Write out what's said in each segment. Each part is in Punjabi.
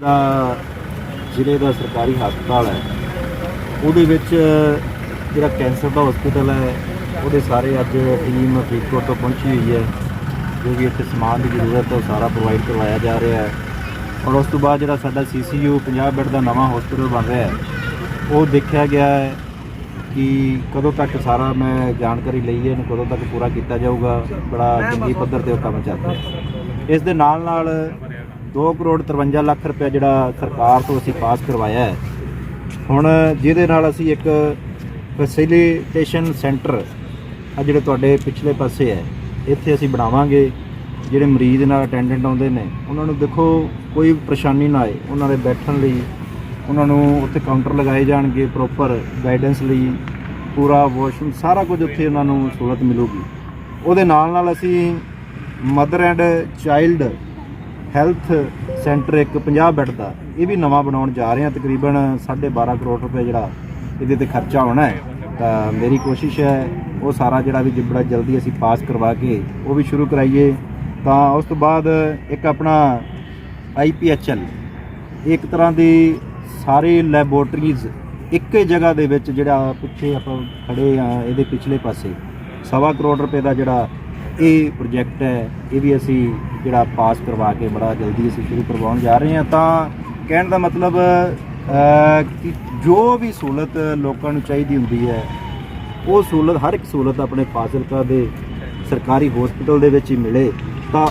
ਜਿਹੜਾ ਜ਼ਿਲ੍ਹੇ ਦਾ ਸਰਕਾਰੀ ਹਸਪਤਾਲ ਹੈ, ਉਹਦੇ ਵਿੱਚ ਜਿਹੜਾ ਕੈਂਸਰ ਦਾ ਹਸਪੀਟਲ ਹੈ, ਉਹਦੇ ਸਾਰੇ ਅੱਜ ਟੀਮ ਫਰੀਦਕੋਟ ਤੋਂ ਪਹੁੰਚੀ ਹੋਈ ਹੈ, ਜੋ ਵੀ ਇੱਥੇ ਸਮਾਨ ਦੀ ਜ਼ਰੂਰਤ ਹੈ, ਉਹ ਸਾਰਾ ਪ੍ਰੋਵਾਈਡ ਕਰਵਾਇਆ ਜਾ ਰਿਹਾ ਹੈ। ਔਰ ਉਸ ਤੋਂ ਬਾਅਦ ਜਿਹੜਾ ਸਾਡਾ ਸੀਸੀਯੂ 50 ਬੈੱਡ ਦਾ ਨਵਾਂ ਹਸਪੀਟਲ ਬਣ ਰਿਹਾ ਹੈ, ਉਹ ਦੇਖਿਆ ਗਿਆ ਹੈ ਕਿ ਕਦੋਂ ਤੱਕ ਸਾਰਾ ਮੈਂ ਜਾਣਕਾਰੀ ਲਈ ਹੈ, ਇਹਨੂੰ ਕਦੋਂ ਤੱਕ ਪੂਰਾ ਕੀਤਾ ਜਾਊਗਾ, ਬੜਾ ਚੰਗੀ ਪੱਧਰ ਤੇ ਉਹ ਕੰਮ ਚੱਲ ਰਿਹਾ ਇਸ ਦੇ ਨਾਲ ਨਾਲ 2 ਕਰੋੜ 53 ਲੱਖ ਰੁਪਏ ਜਿਹੜਾ ਸਰਕਾਰ ਤੋਂ ਅਸੀਂ ਪਾਸ ਕਰਵਾਇਆ ਹੈ। ਹੁਣ ਜਿਹਦੇ ਨਾਲ ਅਸੀਂ ਇੱਕ ਫੈਸਿਲਿਟੇਸ਼ਨ ਸੈਂਟਰ ਆ ਜਿਹੜੇ ਤੁਹਾਡੇ ਪਿਛਲੇ ਪਾਸੇ ਹੈ, ਇੱਥੇ ਅਸੀਂ ਬਣਾਵਾਂਗੇ। ਜਿਹੜੇ ਮਰੀਜ਼ ਨਾਲ ਅਟੈਂਡੈਂਟ ਆਉਂਦੇ ਨੇ, ਉਹਨਾਂ ਨੂੰ ਦੇਖੋ, ਕੋਈ ਪਰੇਸ਼ਾਨੀ ਨਾ ਆਏ। ਉਹਨਾਂ ਦੇ ਬੈਠਣ ਲਈ, ਉਹਨਾਂ ਨੂੰ ਉੱਥੇ ਕਾਊਂਟਰ ਲਗਾਏ ਜਾਣਗੇ ਪ੍ਰੋਪਰ ਗਾਈਡੈਂਸ ਲਈ। ਪੂਰਾ ਵਾਸ਼ਰੂਮ ਸਾਰਾ ਕੁਝ ਉੱਥੇ ਉਹਨਾਂ ਨੂੰ ਸਹੂਲਤ ਮਿਲੂਗੀ। ਉਹਦੇ ਨਾਲ ਨਾਲ ਅਸੀਂ mother and child health centre ਇੱਕ 50 ਬੈੱਡ ਦਾ, ਇਹ ਵੀ ਨਵਾਂ ਬਣਾਉਣ ਜਾ ਰਹੇ ਹਾਂ, ਤਕਰੀਬਨ 12.5 ਕਰੋੜ ਰੁਪਏ ਜਿਹੜਾ ਇਹਦੇ ਤੇ ਖਰਚਾ ਹੋਣਾ ਹੈ। ਤਾਂ ਮੇਰੀ ਕੋਸ਼ਿਸ਼ ਹੈ, ਉਹ ਸਾਰਾ ਜਿਹੜਾ ਵੀ ਬੜਾ ਜਲਦੀ ਅਸੀਂ ਪਾਸ ਕਰਵਾ ਕੇ ਉਹ ਵੀ ਸ਼ੁਰੂ ਕਰਾਈਏ। ਤਾਂ ਉਸ ਤੋਂ ਬਾਅਦ ਇੱਕ ਆਪਣਾ ਆਈਪੀਐਚਐਲ ਇੱਕ ਤਰ੍ਹਾਂ ਦੀ ਸਾਰੇ ਲੈਬੋਰਟਰੀਜ਼ ਇੱਕ ਜਗ੍ਹਾ ਦੇ ਵਿੱਚ ਜਿਹੜਾ ਪਿੱਛੇ ਆਪਾਂ ਖੜੇ ਆ ਇਹਦੇ ਪਿਛਲੇ ਪਾਸੇ, ਸਵਾ ਕਰੋੜ ਰੁਪਏ ਦਾ ਜਿਹੜਾ ਇਹ ਪ੍ਰੋਜੈਕਟ ਹੈ, ਇਹ ਵੀ ਅਸੀਂ ਜਿਹੜਾ ਪਾਸ ਕਰਵਾ ਕੇ ਬੜਾ ਜਲਦੀ ਅਸੀਂ ਸ਼ੁਰੂ ਕਰਵਾਉਣ ਜਾ ਰਹੇ ਹਾਂ। ਤਾਂ ਕਹਿਣ ਦਾ ਮਤਲਬ ਕਿ ਜੋ ਵੀ ਸਹੂਲਤ ਲੋਕਾਂ ਨੂੰ ਚਾਹੀਦੀ ਹੁੰਦੀ ਹੈ, ਉਹ ਸਹੂਲਤ ਹਰ ਇੱਕ ਸਹੂਲਤ ਆਪਣੇ ਫਾਜ਼ਿਲਕਾ ਦੇ ਸਰਕਾਰੀ ਹਸਪੀਟਲ ਦੇ ਵਿੱਚ ਹੀ ਮਿਲੇ ਤਾਂ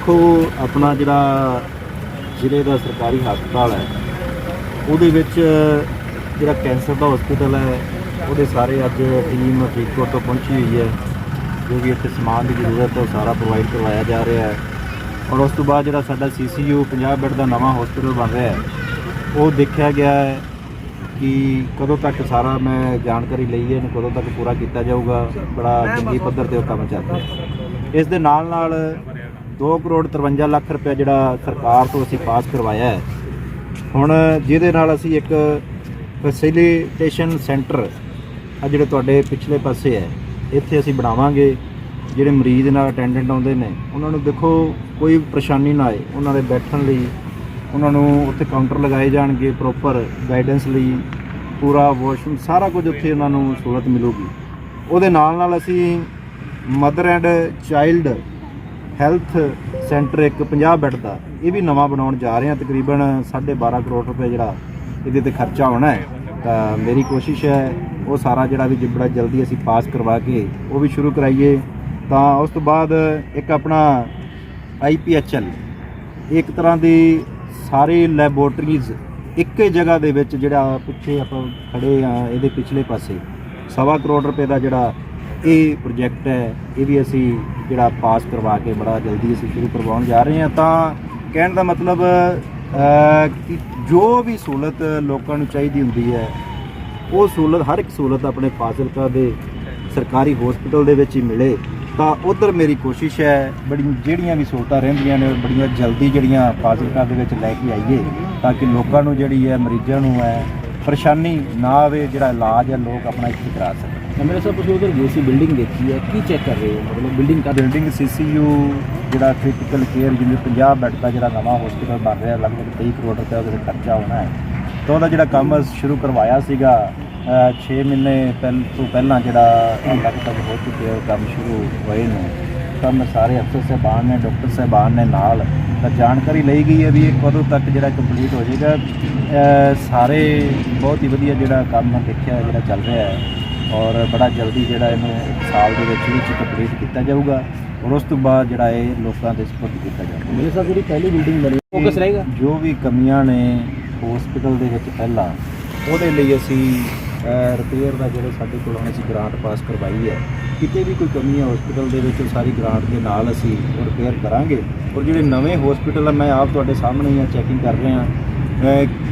ਦੇਖੋ, ਆਪਣਾ ਜਿਹੜਾ ਜ਼ਿਲ੍ਹੇ ਦਾ ਸਰਕਾਰੀ ਹਸਪਤਾਲ ਹੈ, ਉਹਦੇ ਵਿੱਚ ਜਿਹੜਾ ਕੈਂਸਰ ਦਾ ਹਸਪੀਟਲ ਹੈ, ਉਹਦੇ ਸਾਰੇ ਅੱਜ ਟੀਮ ਫਰੀਦਕੋਟ ਤੋਂ ਪਹੁੰਚੀ ਹੋਈ ਹੈ, ਜੋ ਵੀ ਇੱਥੇ ਸਮਾਨ ਦੀ ਜ਼ਰੂਰਤ ਹੈ, ਉਹ ਸਾਰਾ ਪ੍ਰੋਵਾਈਡ ਕਰਵਾਇਆ ਜਾ ਰਿਹਾ ਹੈ। ਔਰ ਉਸ ਤੋਂ ਬਾਅਦ ਜਿਹੜਾ ਸਾਡਾ ਸੀਸੀਯੂ 50 ਬੈੱਡ ਦਾ ਨਵਾਂ ਹਸਪੀਟਲ ਬਣ ਰਿਹਾ ਹੈ, ਉਹ ਦੇਖਿਆ ਗਿਆ ਹੈ ਕਿ ਕਦੋਂ ਤੱਕ ਸਾਰਾ ਮੈਂ ਜਾਣਕਾਰੀ ਲਈ ਹੈ, ਇਹਨੂੰ ਕਦੋਂ ਤੱਕ ਪੂਰਾ ਕੀਤਾ ਜਾਊਗਾ, ਬੜਾ ਚੰਗੀ ਪੱਧਰ ਤੇ ਉਹ ਕੰਮ ਚੱਲ ਰਿਹਾ ਇਸ ਦੇ ਨਾਲ ਨਾਲ 2 ਕਰੋੜ 53 ਲੱਖ ਰੁਪਏ ਜਿਹੜਾ ਸਰਕਾਰ ਤੋਂ ਅਸੀਂ ਪਾਸ ਕਰਵਾਇਆ ਹੈ। ਹੁਣ ਜਿਹਦੇ ਨਾਲ ਅਸੀਂ ਇੱਕ ਫੈਸਿਲਿਟੇਸ਼ਨ ਸੈਂਟਰ ਆ ਜਿਹੜੇ ਤੁਹਾਡੇ ਪਿਛਲੇ ਪਾਸੇ ਹੈ, ਇੱਥੇ ਅਸੀਂ ਬਣਾਵਾਂਗੇ। ਜਿਹੜੇ ਮਰੀਜ਼ ਨਾਲ ਅਟੈਂਡੈਂਟ ਆਉਂਦੇ ਨੇ, ਉਹਨਾਂ ਨੂੰ ਦੇਖੋ, ਕੋਈ ਪਰੇਸ਼ਾਨੀ ਨਾ ਆਏ। ਉਹਨਾਂ ਦੇ ਬੈਠਣ ਲਈ, ਉਹਨਾਂ ਨੂੰ ਉੱਥੇ ਕਾਊਂਟਰ ਲਗਾਏ ਜਾਣਗੇ ਪ੍ਰੋਪਰ ਗਾਈਡੈਂਸ ਲਈ। ਪੂਰਾ ਵਾਸ਼ਰੂਮ ਸਾਰਾ ਕੁਝ ਉੱਥੇ ਉਹਨਾਂ ਨੂੰ ਸਹੂਲਤ ਮਿਲੂਗੀ। ਉਹਦੇ ਨਾਲ ਨਾਲ ਅਸੀਂ mother and child health centre ਇੱਕ 50 ਬੈੱਡ ਦਾ, ਇਹ ਵੀ ਨਵਾਂ ਬਣਾਉਣ ਜਾ ਰਹੇ ਹਾਂ, ਤਕਰੀਬਨ 12.5 ਕਰੋੜ ਰੁਪਏ ਜਿਹੜਾ ਇਹਦੇ ਤੇ ਖਰਚਾ ਹੋਣਾ ਹੈ। ਤਾਂ ਮੇਰੀ ਕੋਸ਼ਿਸ਼ ਹੈ, ਉਹ ਸਾਰਾ ਜਿਹੜਾ ਵੀ ਜਿਬੜਾ ਜਲਦੀ ਅਸੀਂ ਪਾਸ ਕਰਵਾ ਕੇ ਉਹ ਵੀ ਸ਼ੁਰੂ ਕਰਾਈਏ। ਤਾਂ ਉਸ ਤੋਂ ਬਾਅਦ ਇੱਕ ਆਪਣਾ ਆਈਪੀਐਚਐਲ ਇੱਕ ਤਰ੍ਹਾਂ ਦੀ ਸਾਰੇ ਲੈਬੋਰਟਰੀਜ਼ ਇੱਕੇ ਜਗ੍ਹਾ ਦੇ ਵਿੱਚ ਜਿਹੜਾ ਪਿੱਛੇ ਆਪਾਂ ਖੜੇ ਆ ਇਹਦੇ ਪਿਛਲੇ ਪਾਸੇ, ਸਵਾ ਕਰੋੜ ਰੁਪਏ ਦਾ ਜਿਹੜਾ ਇਹ ਪ੍ਰੋਜੈਕਟ ਹੈ, ਇਹ ਵੀ ਅਸੀਂ ਜਿਹੜਾ ਪਾਸ ਕਰਵਾ ਕੇ ਬੜਾ ਜਲਦੀ ਅਸੀਂ ਸ਼ੁਰੂ ਕਰਵਾਉਣ ਜਾ ਰਹੇ ਹਾਂ। ਤਾਂ ਕਹਿਣ ਦਾ ਮਤਲਬ ਕਿ ਜੋ ਵੀ ਸਹੂਲਤ ਲੋਕਾਂ ਨੂੰ ਚਾਹੀਦੀ ਹੁੰਦੀ ਹੈ, ਉਹ ਸਹੂਲਤ, ਹਰ ਇੱਕ ਸਹੂਲਤ ਆਪਣੇ ਫਾਜ਼ਿਲਕਾ ਦੇ ਸਰਕਾਰੀ ਹਸਪੀਟਲ ਦੇ ਵਿੱਚ ਹੀ ਮਿਲੇ। ਤਾਂ ਉਧਰ ਮੇਰੀ ਕੋਸ਼ਿਸ਼ ਹੈ, ਬੜੀ ਜਿਹੜੀਆਂ ਵੀ ਸਹੂਲਤਾਂ ਰਹਿੰਦੀਆਂ ਨੇ ਉਹ ਬੜੀਆਂ ਜਲਦੀ ਜਿਹੜੀਆਂ ਫਾਜ਼ਿਲਕਾ ਦੇ ਵਿੱਚ ਲੈ ਕੇ ਆਈਏ, ਤਾਂ ਕਿ ਲੋਕਾਂ ਨੂੰ ਜਿਹੜੀ ਹੈ, ਮਰੀਜ਼ਾਂ ਨੂੰ ਹੈ, ਪਰੇਸ਼ਾਨੀ ਨਾ ਆਵੇ, ਜਿਹੜਾ ਇਲਾਜ ਹੈ, ਲੋਕ ਆਪਣਾ ਇੱਥੇ ਕਰਾ ਸਕਣ। ਮੇਰੇ ਸਾਹਿਬ, ਤੁਸੀਂ ਉਧਰ ਗਏ ਸੀ ਬਿਲਡਿੰਗ ਦੇਖੀ ਹੈ, ਕੀ ਚੈੱਕ ਕਰ ਰਹੇ ਹੋ? ਮਤਲਬ ਬਿਲਡਿੰਗ ਕਾ ਬਿਲਡਿੰਗ ਸੀਸੀਯੂ ਜਿਹੜਾ ਕ੍ਰਿਟੀਕਲ ਕੇਅਰ ਜਿਵੇਂ 50 ਬੈੱਡ ਦਾ ਜਿਹੜਾ ਨਵਾਂ ਹਸਪੀਟਲ ਬਣ ਰਿਹਾ, ਲਗਭਗ 23 ਕਰੋੜ ਰੁਪਏ ਉਹਦੇ ਤੇ ਖਰਚਾ ਹੋਣਾ ਹੈ। ਤਾਂ ਉਹਦਾ ਜਿਹੜਾ ਕੰਮ ਸ਼ੁਰੂ ਕਰਵਾਇਆ ਸੀਗਾ 6 ਮਹੀਨੇ ਪਹਿਲ ਤੋਂ ਪਹਿਲਾਂ ਜਿਹੜਾ ਲਗਭਗ ਹੋ ਚੁੱਕਿਆ ਉਹ ਕੰਮ ਸ਼ੁਰੂ ਹੋਏ ਨੇ। ਤਾਂ ਮੈਂ ਸਾਰੇ ਅਫਸਰ ਸਾਹਿਬਾਨ ਨੇ, ਡਾਕਟਰ ਸਾਹਿਬਾਨ ਨੇ ਨਾਲ। ਤਾਂ ਜਾਣਕਾਰੀ ਲਈ ਗਈ ਹੈ ਵੀ ਇਹ ਕਦੋਂ ਤੱਕ ਜਿਹੜਾ ਕੰਪਲੀਟ ਹੋ ਜਾਏਗਾ। ਸਾਰੇ ਬਹੁਤ ਹੀ ਵਧੀਆ ਜਿਹੜਾ ਕੰਮ ਦੇਖਿਆ, ਜਿਹੜਾ ਚੱਲ ਰਿਹਾ ਹੈ। ਔਰ ਬੜਾ ਜਲਦੀ ਜਿਹੜਾ ਇਹਨੂੰ ਸਾਲ ਦੇ ਵਿੱਚ ਵਿੱਚ ਕੰਪਲੀਟ ਕੀਤਾ ਜਾਊਗਾ ਔਰ ਉਸ ਤੋਂ ਬਾਅਦ ਜਿਹੜਾ ਇਹ ਲੋਕਾਂ ਦੇ ਸਪੁਰਦ ਕੀਤਾ ਜਾਊਗਾ। ਮੇਰੇ ਸਾਹਿਬ ਜਿਹੜੀ ਪਹਿਲੀ ਬਿਲਡਿੰਗ ਬਣੀ ਫੋਕਸ ਰਹੇਗਾ? ਜੋ ਵੀ ਕਮੀਆਂ ਨੇ ਹਸਪੀਟਲ ਦੇ ਵਿੱਚ ਪਹਿਲਾਂ ਉਹਦੇ ਲਈ ਅਸੀਂ ਰਿਪੇਅਰ ਦਾ ਜਿਹੜੇ ਸਾਡੇ ਕੋਲ ਹੁਣ ਅਸੀਂ ਗ੍ਰਾਂਟ ਪਾਸ ਕਰਵਾਈ ਹੈ। ਕਿਤੇ ਵੀ ਕੋਈ ਕਮੀ ਹੈ ਹਸਪੀਟਲ ਦੇ ਵਿੱਚ ਉਹ ਸਾਰੀ ਗ੍ਰਾਂਟ ਦੇ ਨਾਲ ਅਸੀਂ ਰਿਪੇਅਰ ਕਰਾਂਗੇ। ਔਰ ਜਿਹੜੇ ਨਵੇਂ ਹਸਪੀਟਲ ਆ ਮੈਂ ਆਪ ਤੁਹਾਡੇ ਸਾਹਮਣੇ ਹੀ ਆ ਚੈਕਿੰਗ ਕਰ ਰਿਹਾ।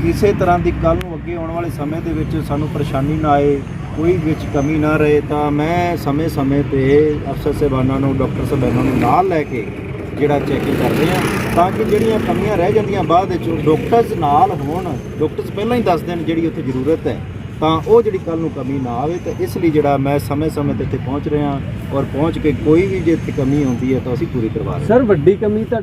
ਕਿਸੇ ਤਰ੍ਹਾਂ ਦੀ ਕੱਲ ਨੂੰ ਅੱਗੇ ਆਉਣ ਵਾਲੇ ਸਮੇਂ ਦੇ ਵਿੱਚ ਸਾਨੂੰ ਪਰੇਸ਼ਾਨੀ ਨਾ ਆਏ ਕੋਈ ਵਿੱਚ ਕਮੀ ਨਾ ਰਹੇ ਤਾਂ ਮੈਂ ਸਮੇਂ-ਸਮੇਂ ਤੇ ਅਫਸਰ ਸਾਹਿਬਾਨਾਂ ਨੂੰ, ਡਾਕਟਰ ਸਾਹਿਬਾਨਾਂ ਨੂੰ ਨਾਲ ਲੈ ਕੇ ਜਿਹੜਾ ਚੈਕਿੰਗ ਕਰਦੇ ਆ ਤਾਂ ਕਿ ਜਿਹੜੀਆਂ ਕਮੀਆਂ ਰਹਿ ਜਾਂਦੀਆਂ ਬਾਅਦ ਵਿੱਚ ਉਹ ਡਾਕਟਰਸ ਨਾਲ ਹੋਣ। ਡਾਕਟਰਸ ਪਹਿਲਾਂ ਹੀ ਦੱਸ ਦੇਣ ਜਿਹੜੀ ਉੱਥੇ ਜ਼ਰੂਰਤ ਹੈ। ਤਾਂ ਉਹ ਜਿਹੜੀ ਕੱਲ ਨੂੰ ਕਮੀ ਨਾ ਆਵੇ ਤਾਂ ਇਸ ਲਈ ਜਿਹੜਾ ਮੈਂ ਸਮੇਂ-ਸਮੇਂ ਤੇ ਇੱਥੇ ਪਹੁੰਚ ਰਿਹਾ ਔਰ ਪਹੁੰਚ ਕੇ ਕੋਈ ਵੀ ਜੇ ਇੱਥੇ ਕਮੀ ਹੁੰਦੀ ਹੈ ਤਾਂ ਅਸੀਂ ਪੂਰੀ ਕਰਵਾ ਰਹੇ ਹਾਂ। ਸਰ, ਵੱਡੀ ਕਮੀ ਤਾਂ